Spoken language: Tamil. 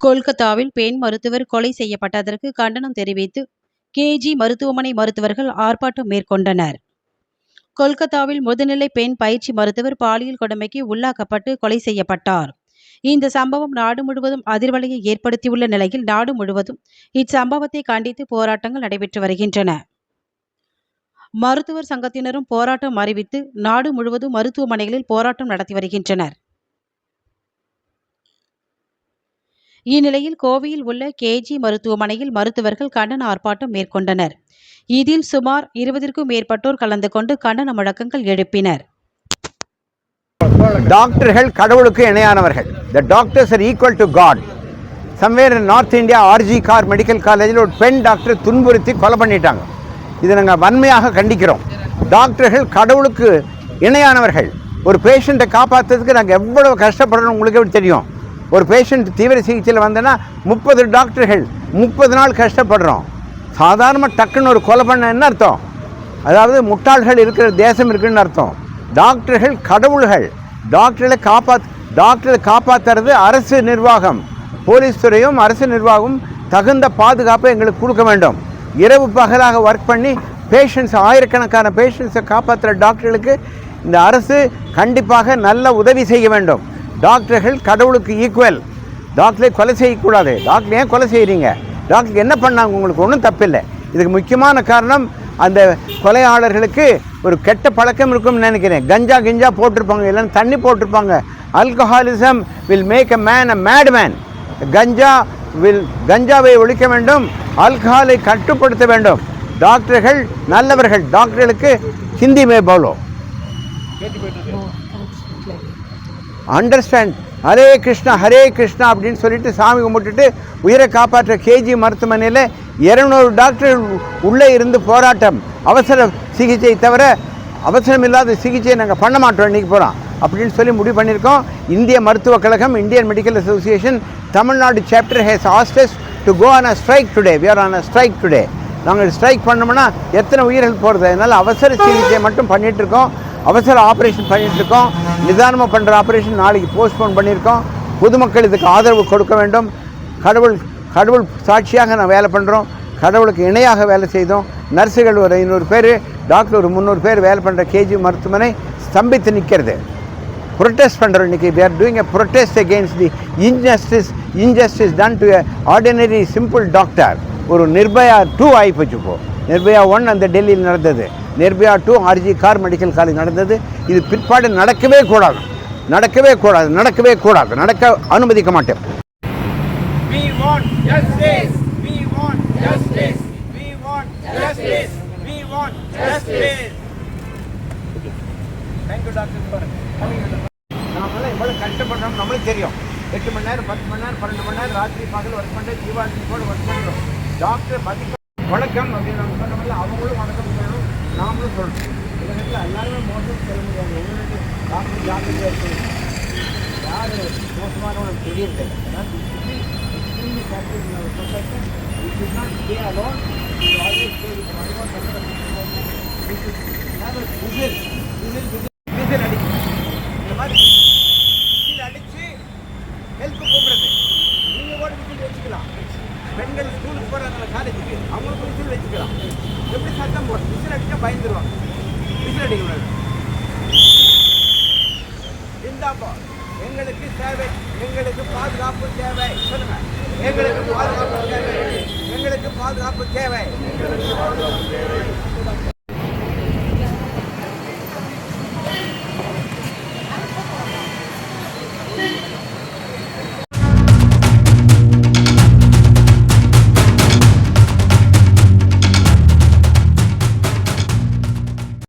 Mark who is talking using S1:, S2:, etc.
S1: கொல்கத்தாவில் பெண் மருத்துவர் கொலை செய்யப்பட்டதற்கு கண்டனம் தெரிவித்து கேஜி மருத்துவமனை மருத்துவர்கள் ஆர்ப்பாட்டம் மேற்கொண்டனர். கொல்கத்தாவில் முதுநிலை பெண் பயிற்சி மருத்துவர் பாலியல் கொடுமைக்கு உள்ளாக்கப்பட்டு கொலை செய்யப்பட்டார். இந்த சம்பவம் நாடு முழுவதும் அதிர்வலையை ஏற்படுத்தியுள்ள நிலையில் நாடு முழுவதும் இச்சம்பவத்தை கண்டித்து போராட்டங்கள் நடைபெற்று வருகின்றன. மருத்துவர் சங்கத்தினரும் போராட்டம் அறிவித்து நாடு முழுவதும் மருத்துவமனைகளில் போராட்டம் நடத்தி வருகின்றனர். இந்நிலையில் கோவையில் உள்ள கேஜி மருத்துவமனையில் மருத்துவர்கள் கண்டன ஆர்ப்பாட்டம் மேற்கொண்டனர். இதில் சுமார் இருபதிற்கும் மேற்பட்டோர் கலந்து கொண்டு கண்டன முழக்கங்கள் எழுப்பினர்.
S2: டாக்டர்கள் கடவுளுக்கு இணையானவர்கள். The doctors are equal to god somewhere north India RG Kar medical காலேஜில் ஒரு பெண் டாக்டர் துன்புறுத்தி கொலை பண்ணிட்டாங்க. இதை நாங்கள் வன்மையாக கண்டிக்கிறோம். டாக்டர்கள் கடவுளுக்கு இணையானவர்கள். ஒரு பேஷண்ட்டை காப்பாற்றுறதுக்கு நாங்கள் எவ்வளவு கஷ்டப்படுறோம் உங்களுக்கு எப்படி தெரியும். ஒரு பேஷண்ட் தீவிர சிகிச்சையில் வந்தேன்னா முப்பது டாக்டர்கள் முப்பது நாள் கஷ்டப்படுறோம். சாதாரணமாக டக்குன்னு ஒரு கொலை பண்ண என்ன அர்த்தம்? அதாவது முட்டாள்கள் இருக்கிற தேசம் இருக்குன்னு அர்த்தம். டாக்டர்கள் கடவுள்கள். டாக்டர்களை காப்பாத் டாக்டரை காப்பாற்றுறது அரசு நிர்வாகம். போலீஸ் துறையும் அரசு நிர்வாகம் தகுந்த பாதுகாப்பை எங்களுக்கு கொடுக்க வேண்டும். இரவு பகலாக ஒர்க் பண்ணி பேஷண்ட்ஸ் ஆயிரக்கணக்கான பேஷண்ட்ஸை காப்பாற்றுற டாக்டர்களுக்கு இந்த அரசு கண்டிப்பாக நல்ல உதவி செய்ய வேண்டும். டாக்டர்கள் கடவுளுக்கு ஈக்குவல் டாக்டரை கொலை செய்யக்கூடாது. டாக்டர் ஏன் கொலை செய்கிறீங்க டாக்டர் என்ன பண்ணாங்க? உங்களுக்கு ஒன்றும் தப்பில்லை. இதுக்கு முக்கியமான காரணம் அந்த கொலையாளர்களுக்கு ஒரு கெட்ட பழக்கம் இருக்கும்னு நினைக்கிறேன். கஞ்சா கிஞ்சா போட்டிருப்பாங்க. இல்லைன்னா தண்ணி போட்டிருப்பாங்க. Alcoholism will make a man a mad man ganja will கஞ்சாவை ஒழிக்க வேண்டும். ஆல்கஹாலை கட்டுப்படுத்த வேண்டும். டாக்டர்கள் நல்லவர்கள். டாக்டர்களுக்கு ஹிந்தி மே பவுலோ அண்டர்ஸ்டாண்ட் ஹரே கிருஷ்ணா ஹரே கிருஷ்ணா அப்படின்னு சொல்லிட்டு சாமி கும்பிட்டுட்டு உயிரை காப்பாற்ற கேஜி மருத்துவமனையில் இரநூறு டாக்டர் உள்ளே இருந்து போராட்டம். அவசர சிகிச்சை தவிர அவசரம் இல்லாத சிகிச்சையை நாங்கள் பண்ண மாட்டோம் இன்றைக்கி போகிறோம் அப்படின்னு சொல்லி முடிவு பண்ணியிருக்கோம். இந்திய மருத்துவக் கழகம் Indian medical association Tamil Nadu chapter has asked us to go on a strike today. We're are on a strike today நாங்கள் ஸ்ட்ரைக் பண்ணோம்னா எத்தனை உயிர்கள் போகிறது அதனால் அவசர சிகிச்சை மட்டும் பண்ணிகிட்ருக்கோம் இருக்கோம். அவசர ஆப்ரேஷன் பண்ணிட்டு இருக்கோம் நிதானமாக பண்ணுற ஆப்ரேஷன் நாளைக்கு போஸ்ட்போன் பண்ணியிருக்கோம். பொதுமக்கள் இதுக்கு ஆதரவு கொடுக்க வேண்டும். கடவுள் கடவுள் சாட்சியாக நான் வேலை பண்ணுறோம் கடவுளுக்கு இணையாக வேலை செய்தோம். நர்ஸுகள் ஒரு ஐநூறு பேர் டாக்டர் ஒரு முந்நூறு பேர் வேலை பண்ணுற கேஜி மருத்துவமனை ஸ்தம்பித்து நிற்கிறது ப்ரொட்டஸ்ட் பண்ணுறோம் இன்றைக்கி there are doing a protest against injustice injustice injustice done ordinary simple doctor ஒரு நிர்பயா டூ ஆகி இப்போ. நிர்பயா ஒன் அந்த டெல்லியில் நடந்தது Nirbhaya two RG Kar medical college நடந்தது இது பிற்பாடு நடக்கவே கூடாது நடக்கவே கூடாது நடக்கவே கூடாது நடக்க அனுமதிக்க மாட்டேன்
S3: We want justice. We want justice. We want justice. We want justice. Thank you, Dr. for coming.
S2: நாமெல்லாம் எவ்வளோ கஷ்டப்படுறோம் நம்மளுக்கு தெரியும் எட்டு மணி நேரம் பத்து மணி நேரம் பன்னெண்டு மணி நேரம் ராத்திரி பகல் ஒர்க் பண்ணுறது தீபாவளி கூட ஒர்க் பண்ணுறோம் டாக்டர் மதிக்க வணக்கம் அப்படின்னு நம்ம சொன்னோம்ல அவங்களும் வணக்கம் சொல்லணும் நாமளும் சொல்லணும். உலகத்தில் எல்லாருமே மோசம் சொல்ல முடியாது. உங்களுக்கு டாக்டர் ஜாக்கிரதையாக இருக்கணும். யார் மோசமானவங்க தெரியறது extremely practice in our profession. We should not stay alone. We should போறாங்கல்ல காலேஜுக்கு அவங்களுக்கு விசில் வச்சுக்கலாம். எப்படி சத்தம் போடும் விசில் அடிச்சா பயந்துருவாங்க. விசில் அடிக்கக்கூடாது. இந்தாப்பா எங்களுக்கு தேவை எங்களுக்கு பாதுகாப்பு தேவை சொல்லுங்க. எங்களுக்கு பாதுகாப்பு தேவை எங்களுக்கு பாதுகாப்பு தேவை